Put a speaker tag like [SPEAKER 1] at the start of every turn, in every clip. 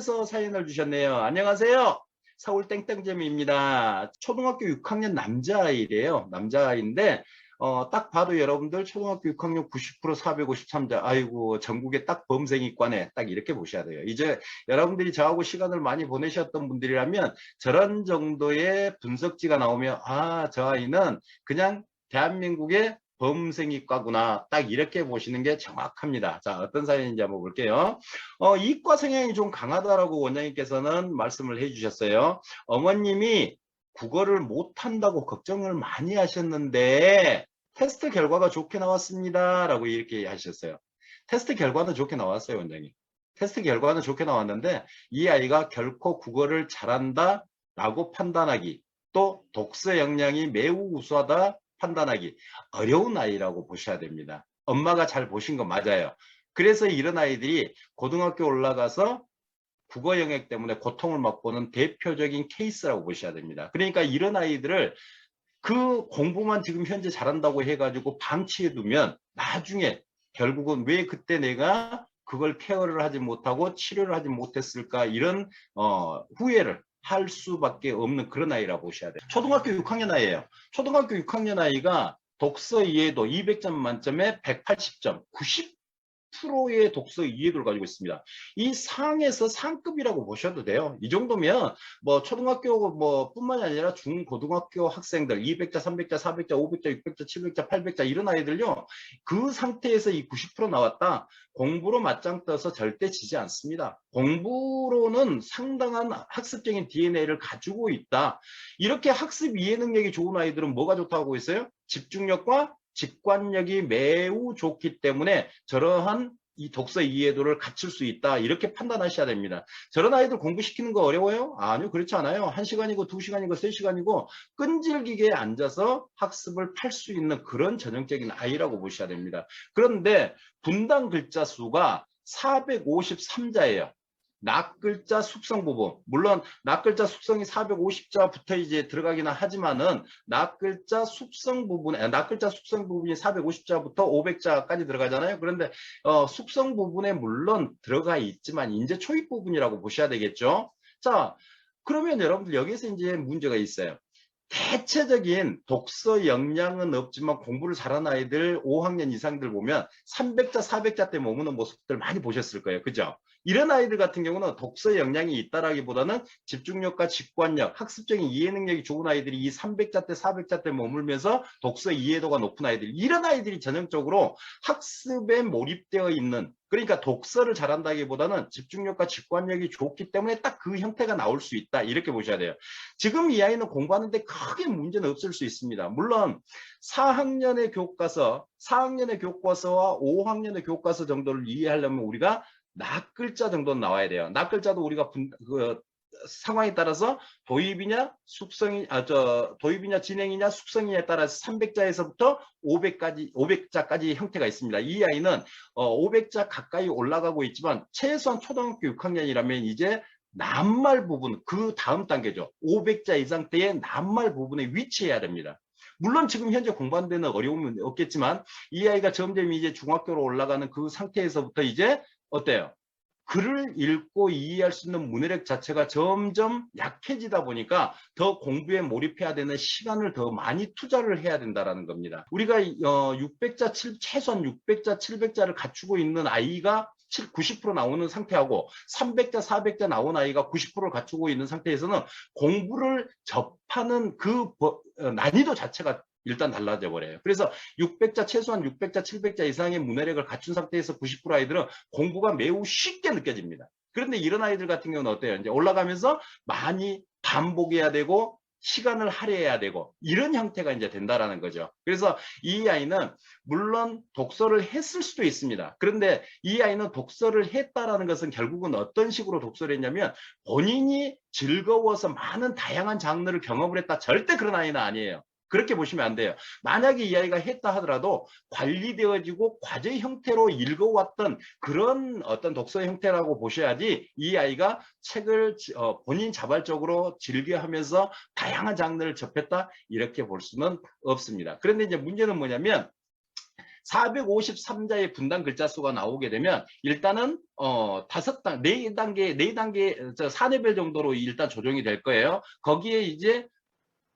[SPEAKER 1] 서울에서 사연을 주셨네요. 안녕하세요. 서울 땡땡잼입니다. 초등학교 6학년 남자아이래요. 남자아이인데 어, 딱 봐도 여러분들 초등학교 6학년 90% 453자 아이고 전국에 딱 범생이과네 딱 이렇게 보셔야 돼요. 이제 여러분들이 저하고 시간을 많이 보내셨던 분들이라면 저런 정도의 분석지가 나오면 아 저 아이는 그냥 대한민국의 범생이과구나 딱 이렇게 보시는 게 정확합니다. 자 어떤 사연인지 한번 볼게요. 어, 이과 성향이 좀 강하다라고 원장님께서는 말씀을 해주셨어요. 어머님이 국어를 못한다고 걱정을 많이 하셨는데 테스트 결과가 좋게 나왔습니다. 라고 이렇게 하셨어요. 테스트 결과는 좋게 나왔어요, 원장님. 테스트 결과는 좋게 나왔는데 이 아이가 결코 국어를 잘한다 라고 판단하기 또 독서 역량이 매우 우수하다 판단하기 어려운 아이라고 보셔야 됩니다. 엄마가 잘 보신 거 맞아요. 그래서 이런 아이들이 고등학교 올라가서 국어 영역 때문에 고통을 맛보는 대표적인 케이스라고 보셔야 됩니다. 그러니까 이런 아이들을 그 공부만 지금 현재 잘한다고 해가지고 방치해 두면 나중에 결국은 왜 그때 내가 그걸 케어를 하지 못하고 치료를 하지 못했을까 이런 어, 후회를 할 수밖에 없는 그런 아이라고 보셔야 돼요. 초등학교 6학년 아이예요. 초등학교 6학년 아이가 독서 이해도 200점 만점에 180점, 90% 의 독서 이해도를 가지고 있습니다. 이 상에서 상급이라고 보셔도 돼요. 이 정도면 뭐 초등학교 뭐 뿐만이 아니라 중 고등학교 학생들 200자, 300자, 400자, 500자, 600자, 700자, 800자 이런 아이들요. 그 상태에서 이 90% 나왔다. 공부로 맞짱 떠서 절대 지지 않습니다. 공부로는 상당한 학습적인 DNA를 가지고 있다. 이렇게 학습 이해 능력이 좋은 아이들은 뭐가 좋다고 하고 있어요? 집중력과 직관력이 매우 좋기 때문에 저러한 이 독서 이해도를 갖출 수 있다 이렇게 판단하셔야 됩니다. 저런 아이들 공부시키는 거 어려워요? 아니요 그렇지 않아요. 한 시간이고 두 시간이고 세 시간이고 끈질기게 앉아서 학습을 팔 수 있는 그런 전형적인 아이라고 보셔야 됩니다. 그런데 분당 글자 수가 453자예요. 낙글자 숙성 부분 물론 낙글자 숙성이 450자부터 이제 들어가기는 하지만은 낙글자 숙성 부분에 낙글자 숙성 부분이 450자부터 500자까지 들어가잖아요. 그런데 어, 숙성 부분에 물론 들어가 있지만 이제 초입 부분이라고 보셔야 되겠죠. 자 그러면 여러분들 여기서 이제 문제가 있어요. 대체적인 독서 역량은 없지만 공부를 잘하는 아이들 5학년 이상들 보면 300자, 400자 때 머무는 모습들 많이 보셨을 거예요. 그죠? 이런 아이들 같은 경우는 독서 역량이 있다라기보다는 집중력과 직관력, 학습적인 이해 능력이 좋은 아이들이 이 300자 때 400자 때 머물면서 독서 이해도가 높은 아이들 이런 아이들이 전형적으로 학습에 몰입되어 있는 그러니까 독서를 잘한다기보다는 집중력과 직관력이 좋기 때문에 딱 그 형태가 나올 수 있다 이렇게 보셔야 돼요. 지금 이 아이는 공부하는데 크게 문제는 없을 수 있습니다. 물론 4학년의 교과서, 4학년의 교과서와 5학년의 교과서 정도를 이해하려면 우리가 낙글자 정도는 나와야 돼요. 낙글자도 우리가 분, 그, 상황에 따라서 도입이냐 숙성이 아 저 도입이냐 진행이냐 숙성이냐에 따라서 300자에서부터 500까지 500자까지 형태가 있습니다. 이 아이는 어 500자 가까이 올라가고 있지만 최소한 초등학교 6학년이라면 이제 낱말 부분 그 다음 단계죠. 500자 이상 때의 낱말 부분에 위치해야 됩니다. 물론 지금 현재 공부하는 데는 어려움은 없겠지만 이 아이가 점점 이제 중학교로 올라가는 그 상태에서부터 이제 어때요? 글을 읽고 이해할 수 있는 문해력 자체가 점점 약해지다 보니까 더 공부에 몰입해야 되는 시간을 더 많이 투자를 해야 된다는 겁니다. 우리가 600자, 7, 최소한 600자, 700자를 갖추고 있는 아이가 90% 나오는 상태하고 300자, 400자 나온 아이가 90%를 갖추고 있는 상태에서는 공부를 접하는 그 난이도 자체가 일단 달라져 버려요. 그래서 600자 최소한 600자 700자 이상의 문해력을 갖춘 상태에서 90% 아이들은 공부가 매우 쉽게 느껴집니다. 그런데 이런 아이들 같은 경우는 어때요? 이제 올라가면서 많이 반복해야 되고 시간을 할애해야 되고 이런 형태가 이제 된다라는 거죠. 그래서 이 아이는 물론 독서를 했을 수도 있습니다. 그런데 이 아이는 독서를 했다라는 것은 결국은 어떤 식으로 독서를 했냐면 본인이 즐거워서 많은 다양한 장르를 경험을 했다. 절대 그런 아이는 아니에요. 그렇게 보시면 안 돼요. 만약에 이 아이가 했다 하더라도 관리되어지고 과제 형태로 읽어왔던 그런 어떤 독서 형태라고 보셔야지 이 아이가 책을 어, 본인 자발적으로 즐겨하면서 다양한 장르를 접했다 이렇게 볼 수는 없습니다. 그런데 이제 문제는 뭐냐면 453자의 분단 글자 수가 나오게 되면 일단은 어 다섯 단, 네 단계, 네 단계 저 4레벨 정도로 일단 조정이 될 거예요. 거기에 이제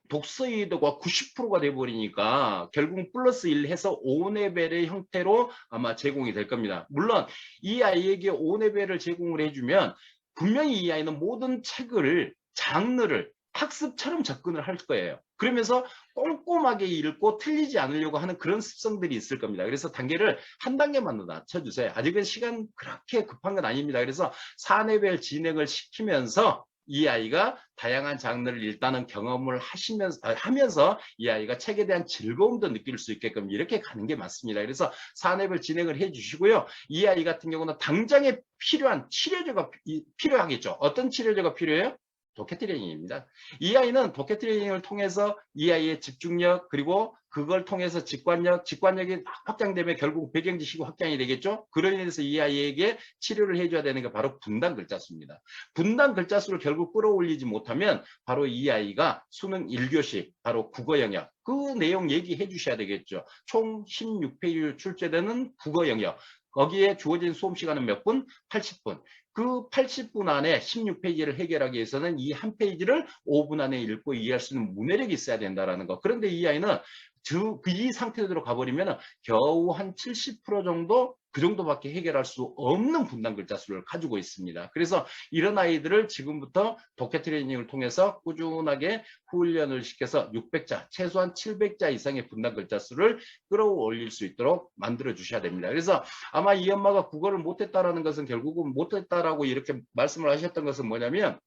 [SPEAKER 1] 독서이도가 90%가 돼버리니까 결국 플러스 1 해서 5레벨의 형태로 아마 제공이 될 겁니다. 물론 이 아이에게 5레벨을 제공을 해주면 분명히 이 아이는 모든 책을 장르를 학습처럼 접근을 할 거예요. 그러면서 꼼꼼하게 읽고 틀리지 않으려고 하는 그런 습성들이 있을 겁니다. 그래서 단계를 한 단계만 더 낮춰주세요. 아직은 시간 그렇게 급한 건 아닙니다. 그래서 4레벨 진행을 시키면서 이 아이가 다양한 장르를 일단은 경험을 하시면서 아, 하면서 이 아이가 책에 대한 즐거움도 느낄 수 있게끔 이렇게 가는 게 맞습니다. 그래서 4렙을 진행을 해 주시고요. 이 아이 같은 경우는 당장에 필요한 치료제가 피- 필요하겠죠. 어떤 치료제가 필요해요? 도켓 트레이닝입니다. 이 아이는 도켓 트레이닝을 통해서 이 아이의 집중력 그리고 그걸 통해서 직관력, 직관력이 확장되면 결국 배경 지식이 확장이 되겠죠. 그로 인해서 이 아이에게 치료를 해줘야 되는 게 바로 분단 글자수입니다. 분단 글자수를 결국 끌어올리지 못하면 바로 이 아이가 수능 1교시 바로 국어 영역 그 내용 얘기해 주셔야 되겠죠. 총 16페이지 출제되는 국어 영역 거기에 주어진 수험 시간은 몇 분? 80분. 그 80분 안에 16페이지를 해결하기 위해서는 이 한 페이지를 5분 안에 읽고 이해할 수 있는 문해력이 있어야 된다는 거. 그런데 이 아이는 저, 그이 상태대로 가버리면 겨우 한 70% 정도 그 정도밖에 해결할 수 없는 분단 글자 수를 가지고 있습니다. 그래서 이런 아이들을 지금부터 도켓 트레이닝을 통해서 꾸준하게 훈련을 시켜서 600자, 최소한 700자 이상의 분단 글자 수를 끌어올릴 수 있도록 만들어 주셔야 됩니다. 그래서 아마 이 엄마가 국어를 못했다라는 것은 결국은 못했다라고 이렇게 말씀을 하셨던 것은 뭐냐면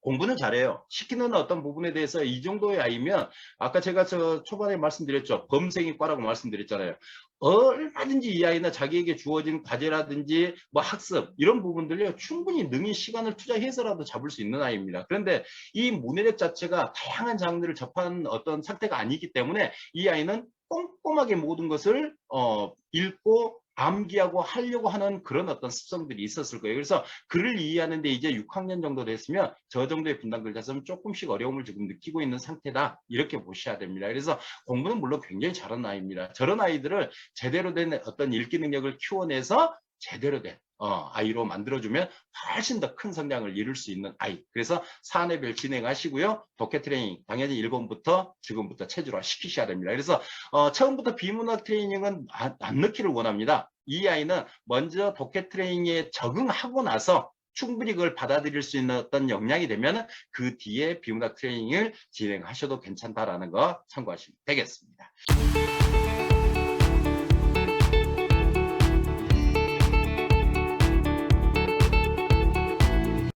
[SPEAKER 1] 공부는 잘해요. 시키는 어떤 부분에 대해서 이 정도의 아이면 아까 제가 저 초반에 말씀드렸죠. 범생이과라고 말씀드렸잖아요. 얼마든지 이 아이는 자기에게 주어진 과제라든지 뭐 학습 이런 부분들요 충분히 능히 시간을 투자해서라도 잡을 수 있는 아이입니다. 그런데 이 문해력 자체가 다양한 장르를 접한 어떤 상태가 아니기 때문에 이 아이는 꼼꼼하게 모든 것을 어, 읽고 암기하고 하려고 하는 그런 어떤 습성들이 있었을 거예요. 그래서 글을 이해하는데 이제 6학년 정도 됐으면 저 정도의 분단 글자서는 조금씩 어려움을 지금 느끼고 있는 상태다. 이렇게 보셔야 됩니다. 그래서 공부는 물론 굉장히 잘하는 아이입니다. 저런 아이들을 제대로 된 어떤 읽기 능력을 키워내서 제대로 된 어, 아이로 만들어주면 훨씬 더 큰 성장을 이룰 수 있는 아이. 그래서 사내별 진행하시고요. 도켓 트레이닝 당연히 1권부터 지금부터 체질화 시키셔야 됩니다. 그래서 어, 처음부터 비문학 트레이닝은 안, 안 넣기를 원합니다. 이 아이는 먼저 도켓 트레이닝에 적응하고 나서 충분히 그걸 받아들일 수 있는 어떤 역량이 되면 그 뒤에 비문학 트레이닝을 진행하셔도 괜찮다라는 거 참고하시면 되겠습니다.